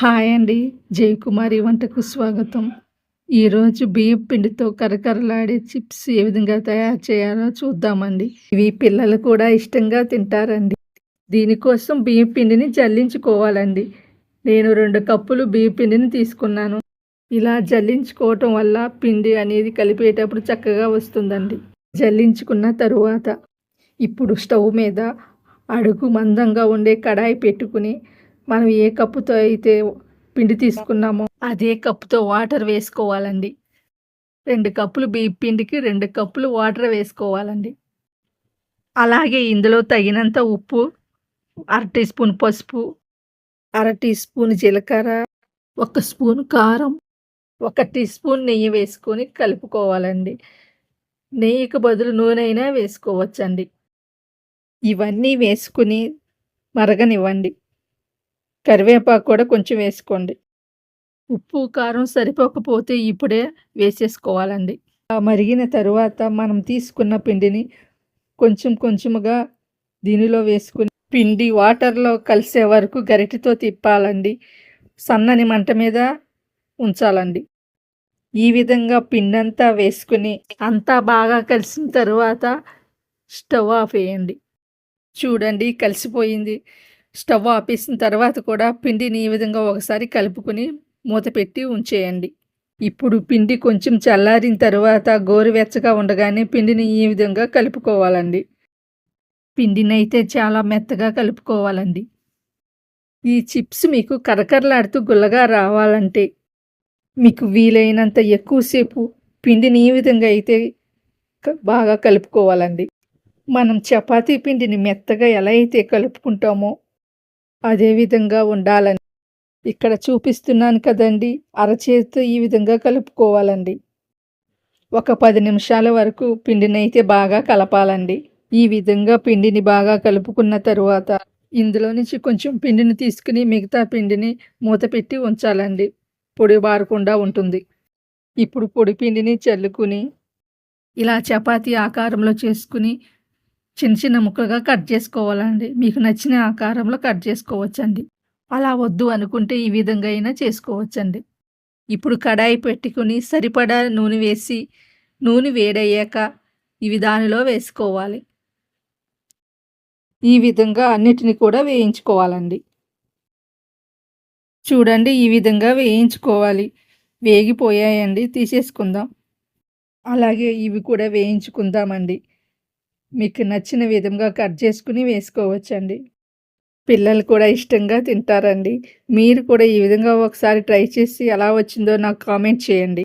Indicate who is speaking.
Speaker 1: Hi అండి. జయకుమారి వంటకు స్వాగతం. ఈరోజు బియ్యం పిండితో కరకరలాడే చిప్స్ ఏ విధంగా తయారు చేయాలో చూద్దామండి. ఇవి పిల్లలు కూడా ఇష్టంగా తింటారండి. దీనికోసం బియ్యం పిండిని జల్లించుకోవాలండి. నేను రెండు కప్పులు బియ్యం పిండిని తీసుకున్నాను. ఇలా జల్లించుకోవటం వల్ల పిండి అనేది కలిపేటప్పుడు చక్కగా వస్తుందండి. జల్లించుకున్న తరువాత ఇప్పుడు స్టవ్ మీద అడుగు మందంగా ఉండే కడాయి పెట్టుకుని మనం ఏ కప్పుతో అయితే పిండి తీసుకున్నామో అదే కప్పుతో వాటర్ వేసుకోవాలండి. రెండు కప్పులు బియ్య పిండికి రెండు కప్పులు వాటర్ వేసుకోవాలండి. అలాగే ఇందులో తగినంత ఉప్పు అర టీ స్పూన్ పసుపు అర టీ స్పూన్ జీలకర్ర ఒక స్పూన్ కారం ఒక టీ స్పూన్ నెయ్యి వేసుకొని కలుపుకోవాలండి. నెయ్యికి బదులు నూనె అయినా వేసుకోవచ్చండి. ఇవన్నీ వేసుకుని మరగనివ్వండి. కరివేపాకు కూడా కొంచెం వేసుకోండి. ఉప్పు కారం సరిపోకపోతే ఇప్పుడే వేసేసుకోవాలండి. ఆ మరిగిన తరువాత మనం తీసుకున్న పిండిని కొంచెం కొంచెముగా దీనిలో వేసుకుని పిండి వాటర్లో కలిసే వరకు గరిటితో తిప్పాలండి. సన్నని మంట మీద ఉంచాలండి. ఈ విధంగా పిండి అంతా వేసుకుని అంతా బాగా కలిసిన తరువాత స్టవ్ ఆఫ్ వేయండి. చూడండి కలిసిపోయింది. స్టవ్ ఆపేసిన తర్వాత కూడా పిండిని ఈ విధంగా ఒకసారి కలుపుకొని మూత పెట్టి ఉంచేయండి. ఇప్పుడు పిండి కొంచెం చల్లారిన తర్వాత గోరువెచ్చగా ఉండగానే పిండిని ఈ విధంగా కలుపుకోవాలండి. పిండిని అయితే చాలా మెత్తగా కలుపుకోవాలండి. ఈ చిప్స్ మీకు కరకరలాడుతూ గుల్లగా రావాలంటే మీకు వీలైనంత ఎక్కువసేపు పిండిని ఈ విధంగా అయితే బాగా కలుపుకోవాలండి. మనం చపాతీ పిండిని మెత్తగా ఎలా అయితే కలుపుకుంటామో అదే విధంగా ఉండాలని. ఇక్కడ చూపిస్తున్నాను కదండి అరచేతితో ఈ విధంగా కలుపుకోవాలండి. ఒక పది నిమిషాల వరకు పిండినైతే బాగా కలపాలండి. ఈ విధంగా పిండిని బాగా కలుపుకున్న తరువాత ఇందులో నుంచి కొంచెం పిండిని తీసుకుని మిగతా పిండిని మూత పెట్టి ఉంచాలండి. పొడి బారకుండా ఉంటుంది. ఇప్పుడు పొడి పిండిని చల్లుకుని ఇలా చపాతీ ఆకారంలో చేసుకుని చిన్న చిన్న ముక్కలుగా కట్ చేసుకోవాలండి. మీకు నచ్చిన ఆకారంలో కట్ చేసుకోవచ్చండి. అలా వద్దు అనుకుంటే ఈ విధంగా అయినా చేసుకోవచ్చండి. ఇప్పుడు కడాయి పెట్టుకుని సరిపడా నూనె వేసి నూనె వేడయ్యాక ఇవి దానిలో వేసుకోవాలి. ఈ విధంగా అన్నిటిని కూడా వేయించుకోవాలండి. చూడండి ఈ విధంగా వేయించుకోవాలి. వేగిపోయాయండి. తీసేసుకుందాం. అలాగే ఇవి కూడా వేయించుకుందామండి. మీకు నచ్చిన విధంగా కట్ చేసుకుని వేసుకోవచ్చండి. పిల్లలు కూడా ఇష్టంగా తింటారండి. మీరు కూడా ఈ విధంగా ఒకసారి ట్రై చేసి ఎలా వచ్చిందో నాకు కామెంట్ చేయండి.